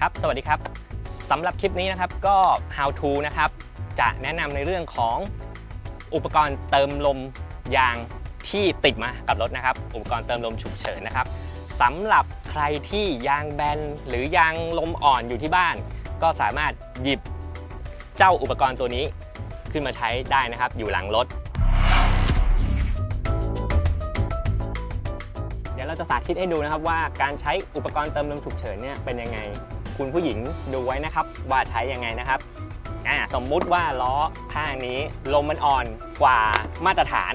ครับ สวัสดีครับสำหรับคลิปนี้นะครับก็ how to นะครับ จะแนะนำในเรื่องของอุปกรณ์เติมลมยางที่ติดมากับรถนะครับ อุปกรณ์เติมลมฉุกเฉินนะครับสำหรับใครที่ยางแบนหรือยางลมอ่อนอยู่ที่บ้าน ก็สามารถหยิบเจ้าอุปกรณ์ตัวนี้ขึ้นมาใช้ได้นะครับ อยู่หลังรถ เดี๋ยวเราจะสาธิตให้ดูนะครับว่าการใช้อุปกรณ์เติมลมฉุกเฉินเนี่ยเป็นยังไง คุณผู้หญิงดูไว้นะครับ ว่าใช้ยังไงนะครับสมมุติว่าล้อข้างนี้ลมมันอ่อนกว่ามาตรฐาน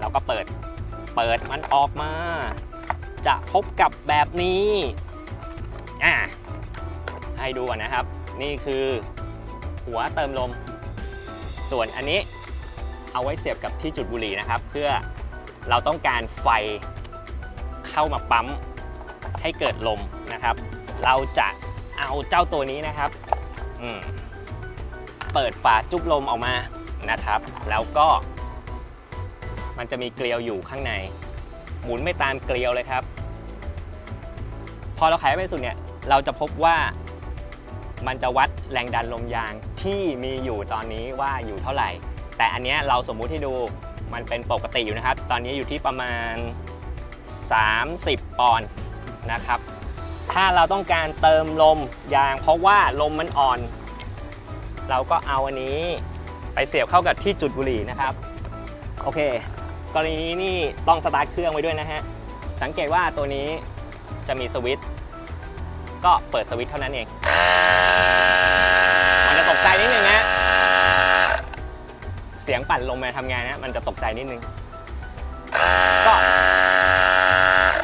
เราก็เปิด เปิดมันออกมา จะพบกับแบบนี้อ่าให้ดูนะครับ นี่คือหัวเติมลม ส่วนอันนี้เอาไว้เสียบกับที่จุดบุหรี่นะครับ เพื่อเราต้องการไฟเข้ามาปั๊มให้เกิดลมนะครับ เราจะ เอาเจ้าตัวนี้นะครับอืมเปิดฝาจุ๊บลมออกมานะครับ แล้วก็ มันจะมีเกลียวอยู่ข้างใน หมุนไม่ตามเกลียวเลยครับ พอเราไขไปสุดเนี่ย เราจะพบว่ามันจะวัดแรงดันลมยางที่มีอยู่ตอนนี้ว่าอยู่เท่าไหร่ แต่อันเนี้ยเราสมมุติให้ดูมันเป็นปกติอยู่นะครับ ตอนนี้อยู่ที่ประมาณ 30 ปอนด์นะครับ ถ้าเราต้องการเติมลมยาง เพราะว่าลมมันอ่อน เราก็เอาอันนี้ไปเสียบเข้ากับที่จุดบุหรี่นะครับ โอเค กรณีนี้นี่ต้องสตาร์ทเครื่องไว้ด้วยนะฮะ สังเกตว่าตัวนี้จะมีสวิตช์ก็เปิดสวิตช์เท่านั้นเอง มันจะตกใจนิดนึงนะเสียงปั่นลมมาทำงานนะมันจะตกใจนิดนึง ก็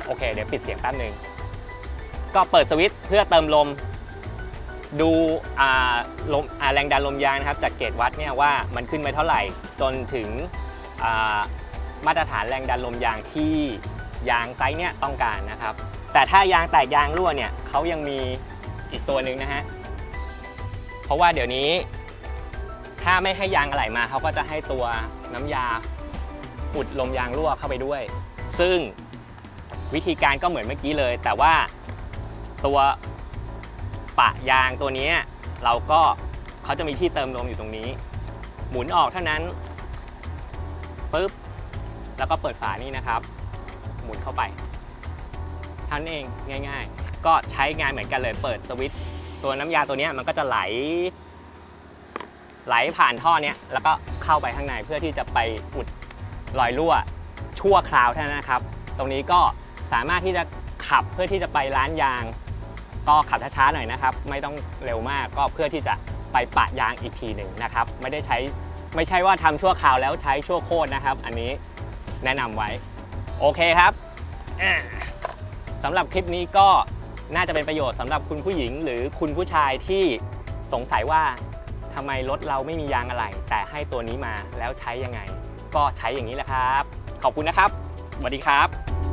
โอเค เดี๋ยวปิดเสียงแป๊บหนึ่ง ก็เปิดสวิตช์เพื่อเติมลม ดูลมแรงดันลมยางนะครับ จากเกจวัดเนี่ยว่ามันขึ้นไปเท่าไหร่ จนถึงมาตรฐานแรงดันลมยางที่ยางไซส์เนี่ยต้องการนะครับ แต่ถ้ายางแตกยางรั่วเนี่ยเขายังมีอีกตัวหนึ่งนะฮะ เพราะว่าเดี๋ยวนี้ ถ้าไม่ให้ยางอะไหล่มาเขาก็จะให้ตัวน้ำยาอุดลมยางรั่วเข้าไปด้วย ซึ่งวิธีการก็เหมือนเมื่อกี้เลย แต่ว่า ตัวปะยางตัวนี้เราก็เขาจะมีที่เติมลมอยู่ตรงนี้ หมุนออกเท่านั้นปุ๊บแล้วก็เปิดฝานี่นะครับ หมุนเข้าไปเท่านั้นเองง่าย ๆ ก็ใช้งานเหมือนกันเลยเปิดสวิตช์ตัวน้ำยาตัวนี้มันก็จะไหล ไหลผ่านท่อเนี้ยแล้วก็เข้าไปข้างในเพื่อที่จะไปอุดรอยรั่วชั่วคราวเท่านั้นนะครับ ตรงนี้ก็สามารถที่จะขับเพื่อที่จะไปร้านยาง ก็ขับช้าๆหน่อยนะครับ ไม่ต้องเร็วมากก็เพื่อที่จะไปปะยางอีกทีหนึ่งนะครับ ไม่ได้ใช้ไม่ใช่ว่าทำชั่วคราวแล้วใช้ชั่วโคตรนะครับ อันนี้แนะนำไว้ โอเคครับอ่าสำหรับคลิปนี้ก็น่าจะเป็นประโยชน์สำหรับคุณผู้หญิง หรือคุณผู้ชายที่สงสัยว่าทำไมรถเราไม่มียางอะไหล่แต่ให้ตัวนี้มาแล้วใช้ยังไง ก็ใช้อย่างนี้แหละครับ ขอบคุณนะครับสวัสดีครับ